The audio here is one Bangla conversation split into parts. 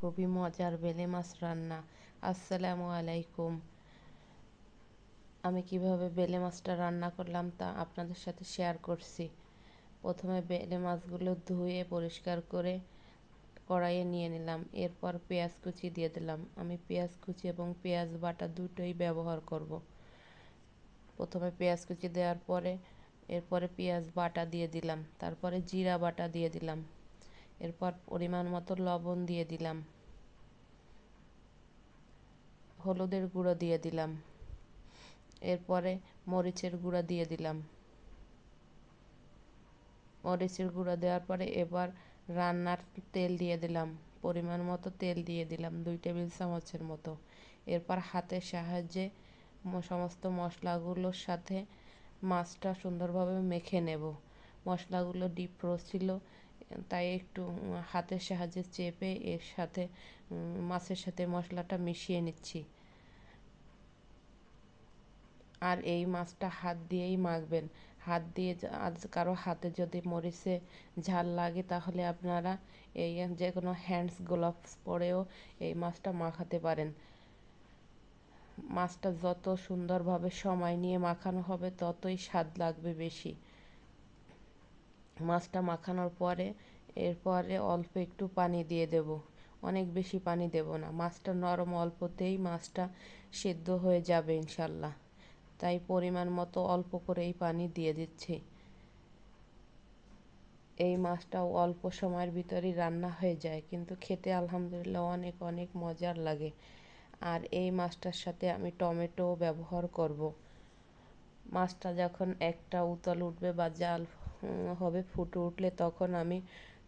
খুবই মজার বেলে মাছ রান্না। আসসালামু আলাইকুম। আমি কীভাবে বেলে মাছটা রান্না করলাম তা আপনাদের সাথে শেয়ার করছি। প্রথমে বেলে মাছগুলো ধুয়ে, পরিষ্কার করে কড়াইয়ে নিয়ে নিলাম। এরপর পেঁয়াজ কুচি দিয়ে দিলাম। আমি পেঁয়াজ কুচি এবং পেঁয়াজ বাটা দুটোই ব্যবহার করব। প্রথমে পেঁয়াজ কুচি দেওয়ার পরে, এরপরে পেঁয়াজ বাটা দিয়ে দিলাম। তারপরে জিরা বাটা দিয়ে দিলাম। এরপর পরিমাণ মতো লবণ দিয়ে দিলাম। হলুদের গুঁড়ো দিয়ে দিলাম। এরপরে মরিচের গুঁড়ো দিয়ে দিলাম। মরিচের গুঁড়ো দেওয়ার পরে এবার রান্নার তেল দিয়ে দিলাম। পরিমাণ মতো তেল দিয়ে দিলাম, দুই টেবিল চামচের মতো। এরপর হাতের সাহায্যে সমস্ত মশলাগুলোর সাথে মাছটা সুন্দরভাবে মেখে নেব। মশলাগুলো ডিপ ফ্রোজ ছিল তাই একটু হাতের সাহায্যে চেপে এর সাথে মাছের সাথে মশলাটা মিশিয়ে নিচ্ছি। আর এই মাছটা হাত দিয়েই মাখবেন। হাত দিয়ে আজ কারও হাতে যদি মরিচে ঝাল লাগে তাহলে আপনারা এই যে কোনো হ্যান্ডস, গ্লোভস পরেও এই মাছটা মাখাতে পারেন। মাছটা যত সুন্দরভাবে সময় নিয়ে মাখানো হবে ততই স্বাদ লাগবে বেশি। মাছটা মাখানোর পরে, এরপরে অল্প একটু পানি দিয়ে দেব। অনেক বেশি পানি দেব না। মাছটা নরম অল্পতেই মাছটা সেদ্ধ হয়ে যাবে ইনশাল্লাহ। তাই পরিমাণ মতো অল্প করেই পানি দিয়ে দিচ্ছি। এই মাছটাও অল্প সময়ের ভিতরেই রান্না হয়ে যায়। কিন্তু খেতে আলহামদুলিল্লাহ অনেক অনেক মজার লাগে। আর এই মাছটার সাথে আমি টমেটো ব্যবহার করব। মাছটা যখন একটা উতল উঠবে বা জাল হবে ফুটে উঠলে তখন আমি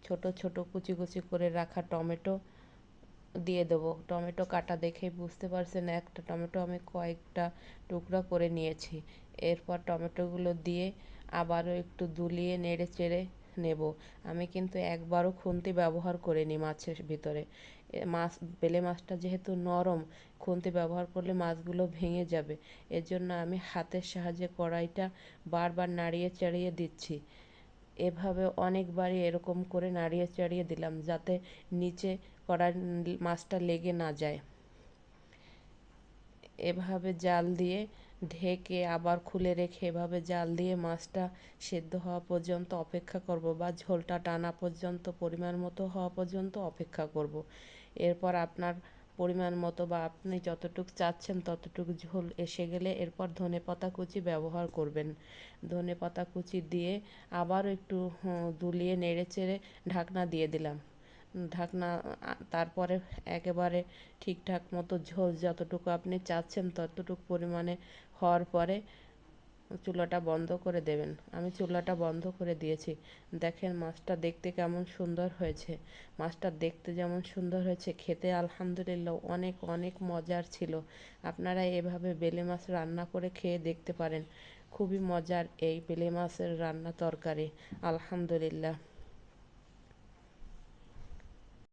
ছোট ছোট কুচি কুচি করে রাখা টমেটো দিয়ে দেবো। টমেটো কাটা দেখেই বুঝতে পারছেন, একটা টমেটো আমি কয়েকটা টুকরা করে নিয়েছি। এরপর টমেটোগুলো দিয়ে আবারও একটু দুলিয়ে, নেড়ে, চেড়ে নেব। আমি কিন্তু একবারও খুন্তি ব্যবহার করিনি মাছের ভিতরে। মাছ, বেলে মাছটা যেহেতু নরম, খুন্তি ব্যবহার করলে মাছগুলো ভেঙে যাবে। এর জন্য আমি হাতের সাহায্যে কড়াইটা বারবার নাড়িয়ে চাড়িয়ে দিচ্ছি। এভাবে অনেকবারই এরকম করে নাড়িয়ে চাড়িয়ে দিলাম যাতে নিচে কড়াই মাছটা লেগে না যায়। এভাবে জাল দিয়ে ঢেকে আবার খুলে রেখে এভাবে জাল দিয়ে মাছটা সেদ্ধ হওয়া পর্যন্ত অপেক্ষা করব বা ঝোলটা টানা পর্যন্ত, পরিমাণ মতো হওয়া পর্যন্ত অপেক্ষা করব। এরপর আপনার পরিমাণ মতো বা আপনি যতটুক চাচ্ছেন ততটুক ঝোল এসে গেলে এরপর ধনে পাতা কুচি ব্যবহার করবেন। ধনে পাতা কুচি দিয়ে আবারও একটু দুলিয়ে নেড়ে চেড়ে ঢাকনা দিয়ে দিলাম। ঢাকনা তারপরে একেবারে ঠিকঠাক মতো ঝোল যতটুকু আপনি চাচ্ছেন ততটুকু পরিমাণে হওয়ার পরে চুলাটা বন্ধ করে দেবেন। আমি চুলাটা বন্ধ করে দিয়েছি। দেখেন মাছটা দেখতে কেমন সুন্দর হয়েছে। মাছটা দেখতে যেমন সুন্দর হয়েছে, খেতে আলহামদুলিল্লাহ অনেক অনেক মজার ছিল। আপনারা এভাবে বেলে মাছ রান্না করে খেয়ে দেখতে পারেন। খুবই মজার এই বেলে মাছের রান্না তরকারি। আলহামদুলিল্লাহ।